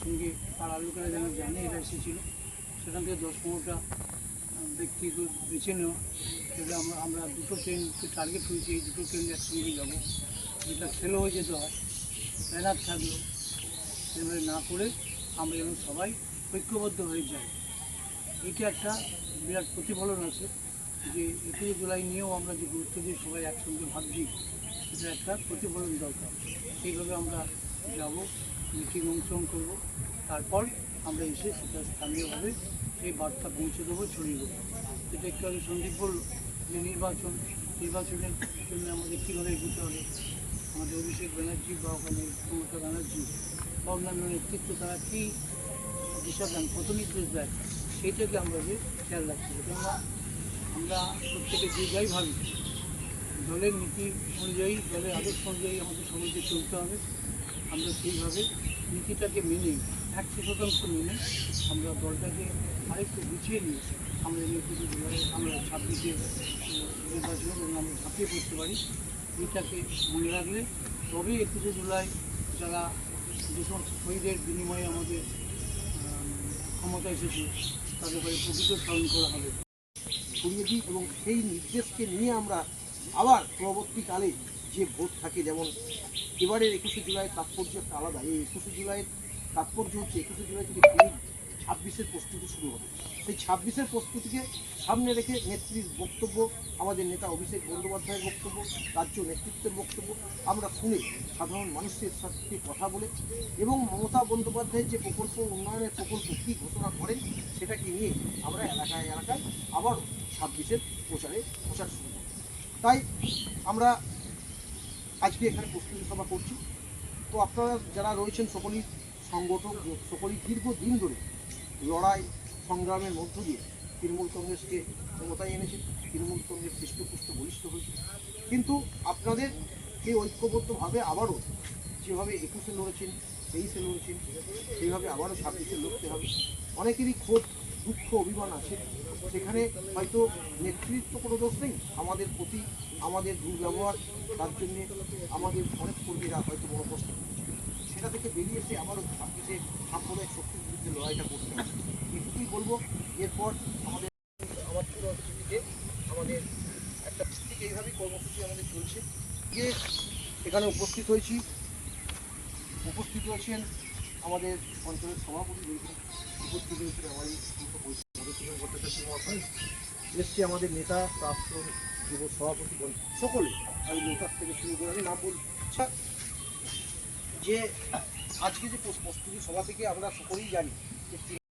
সঙ্গে পাড়ার লোকেরা যেন জানে এরা এসেছিল, সেখান থেকে দশ পনেরোটা ব্যক্তি বেছে নেওয়া। আমরা আমরা দুটো ট্রেনকে টার্গেট হয়েছি, এই দুটো ট্রেন একসঙ্গে যাব। যেটা ফেলো হয়ে যেতে হয় ব্যানার থাকল। সেভাবে না করে আমরা যেন সবাই ঐক্যবদ্ধ হয়ে যাই। এটা একটা বিরাট প্রতিফলন আছে যে একুশে জুলাই নিয়েও আমরা যে গুরুত্ব দিয়ে সবাই একসঙ্গে ভাবছি, সেটা একটা প্রতিফলন দরকার। সেইভাবে আমরা যাব মিটিং অংশগ্রহণ করব। তারপর আমরা এসে সেটা স্থানীয়ভাবে এই বার্তা পৌঁছে দেবো, ছড়িয়ে দেবো। এটা একটু আগে সন্দীপ বলল যে নির্বাচন, নির্বাচনের জন্য আমাদের কীভাবে এগোতে হবে, আমাদের অভিষেক ব্যানার্জি বা ওখানে মমতা ব্যানার্জি বা অন্যান্য নেতৃত্ব, তারা কী দিশা দেন, কত নির্দেশ দেয়, সেইটাকে আমরা যে খেয়াল হবে। কেননা আমরা প্রত্যেকে যে যাই ভাবি, দলের নীতি অনুযায়ী, দলের আদর্শ অনুযায়ী আমাদের সবাইকে চলতে হবে। আমরা সেইভাবে নীতিটাকে মেনে একশো শতাংশ মেনে আমরা দলটাকে আরেকটু গুছিয়ে নিয়ে আমরা জুলাই আমরা ছাব্বিশে নির্বাচনে এবং আমরা ঝাঁপিয়ে পড়তে পারি। এইটাকে মনে রাখলে তবে একুশে জুলাই যারা যে সমস্ত শহীদের বিনিময়ে আমাদের ক্ষমতা এসেছে, তাদের করে প্রকৃত স্মরণ করা হবে। ছড়িয়ে দিই এবং সেই নির্দেশকে নিয়ে আমরা আবার পরবর্তীকালে যে ভোট থাকে, যেমন এবারের একুশে জুলাই তাৎপর্য একটা আলাদা। এই একুশে জুলাইয়ের তাৎপর্য হচ্ছে একুশে জুলাই থেকে ছাব্বিশের প্রস্তুতি শুরু হবে। সেই ছাব্বিশের প্রস্তুতিকে সামনে রেখে নেত্রীর বক্তব্য, আমাদের নেতা অভিষেক বন্দ্যোপাধ্যায়ের বক্তব্য, রাজ্য নেতৃত্বের বক্তব্য আমরা শুনে সাধারণ মানুষের সাথে কথা বলে এবং মমতা বন্দ্যোপাধ্যায়ের যে প্রকল্প, উন্নয়নের প্রকল্প কী ঘোষণা করেন সেটাকে নিয়ে আমরা এলাকায় এলাকায় আবার ছাব্বিশের প্রচারে প্রচার শুরু করব। তাই আমরা আজকে এখানে প্রস্তুতি সভা করছি। তো আপনারা যারা রয়েছেন সকলেই সংগঠক, সকলেই দীর্ঘদিন ধরে লড়াই, সংগ্রামের মধ্য দিয়ে তৃণমূল কংগ্রেসকে ক্ষমতায় এনেছে তৃণমূল কংগ্রেস হৃষ্টপুষ্ট বলিষ্ঠ হয়েছে কিন্তু আপনাদের এই ঐক্যবদ্ধভাবে আবারও যেভাবে একুশে লড়েছেন, তেইশে লড়েছেন, সেইভাবে আবারও ছাব্বিশে লড়তে হবে। অনেকেরই ক্ষোভ দুঃখ অভিমান আছে। সেখানে হয়তো নেতৃত্ব কোনো দোষ নেই। আমাদের প্রতি আমাদের দুর্ব্যবহার, তার জন্যে আমাদের অনেক কর্মীরা হয়তো বড় কষ্ট সেটা থেকে বেরিয়ে এসে আবারও ছাব্বিশে সাম্প্রদায়িক শক্তির বিরুদ্ধে লড়াইটা করতে হবে। এটুকুই বলব, এরপর আমাদের পূর্বস্থিতিতে আমাদের একটা ঠিক এইভাবেই কর্মসূচি আমাদের চলছে। গিয়ে এখানে উপস্থিত হয়েছি। উপস্থিত হয়েছেন আমাদের অঞ্চলের সভাপতি এসছে আমাদের নেতা, প্রাক্তন যুব সভাপতি সকলে। আমি নেতার থেকে শুরু করে আমি না বলি যে আজকে যে প্রস্তুতি সভা থেকে আমরা সকলেই জানি